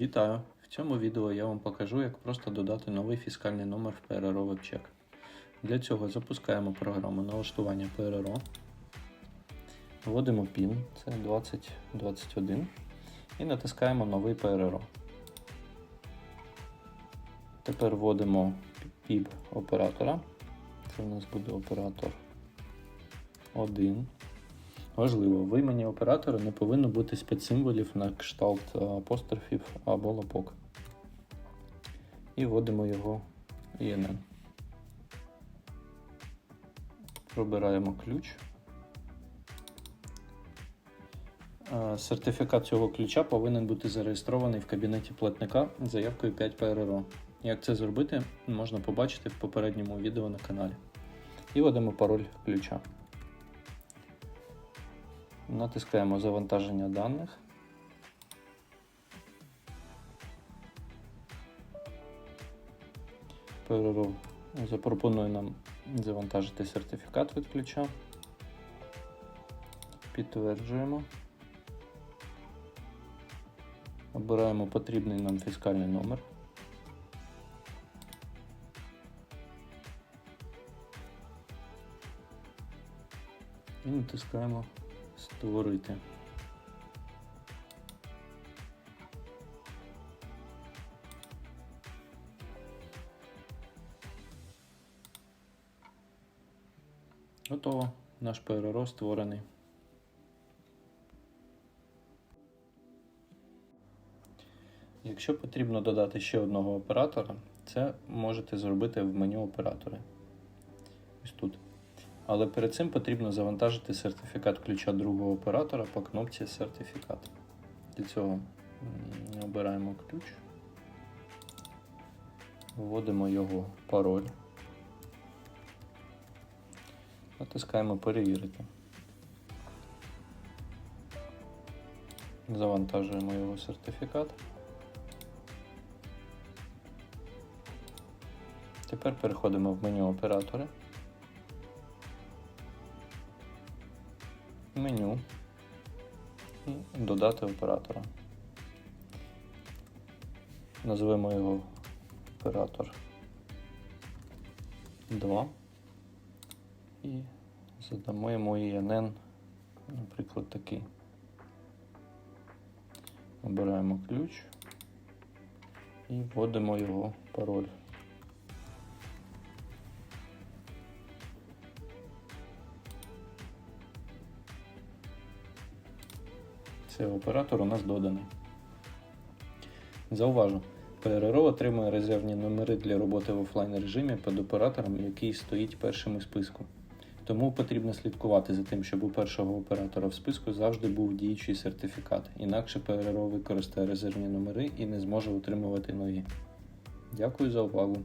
Вітаю! В цьому відео я вам покажу, як просто додати новий фіскальний номер в PRRO WebCheck. Для цього запускаємо програму налаштування PRRO, вводимо PIN, це 2021, і натискаємо новий PRRO. Тепер вводимо PIB оператора. Це у нас буде оператор 1. Важливо, в імені оператора не повинно бути спецсимволів на кшталт апострофів або лапок. І вводимо його INN. Пробираємо ключ. Е, Сертифікат цього ключа повинен бути зареєстрований в кабінеті платника з заявкою 5 PRRO. Як це зробити, можна побачити в попередньому відео на каналі. І вводимо пароль ключа. Натискаємо завантаження даних. PRRO запропонує нам завантажити сертифікат від ключа. Підтверджуємо. Обираємо потрібний нам фіскальний номер. І натискаємо Створити. Готово. Наш ПРРО створений. Якщо потрібно додати ще одного оператора, це можете зробити в меню оператори. Але перед цим потрібно завантажити сертифікат ключа другого оператора по кнопці Сертифікат. Для цього обираємо ключ, вводимо його пароль, натискаємо Перевірити. Завантажуємо його сертифікат. Тепер переходимо в меню оператори. Меню і додати оператора. Назвемо його оператор 2 і задамо йому INN, наприклад, такий. Обираємо ключ і вводимо його пароль. Це оператор у нас доданий. Зауважу, ПРРО отримує резервні номери для роботи в офлайн режимі під оператором, який стоїть першим у списку. Тому потрібно слідкувати за тим, щоб у першого оператора в списку завжди був діючий сертифікат, інакше ПРРО використає резервні номери і не зможе утримувати нові. Дякую за увагу!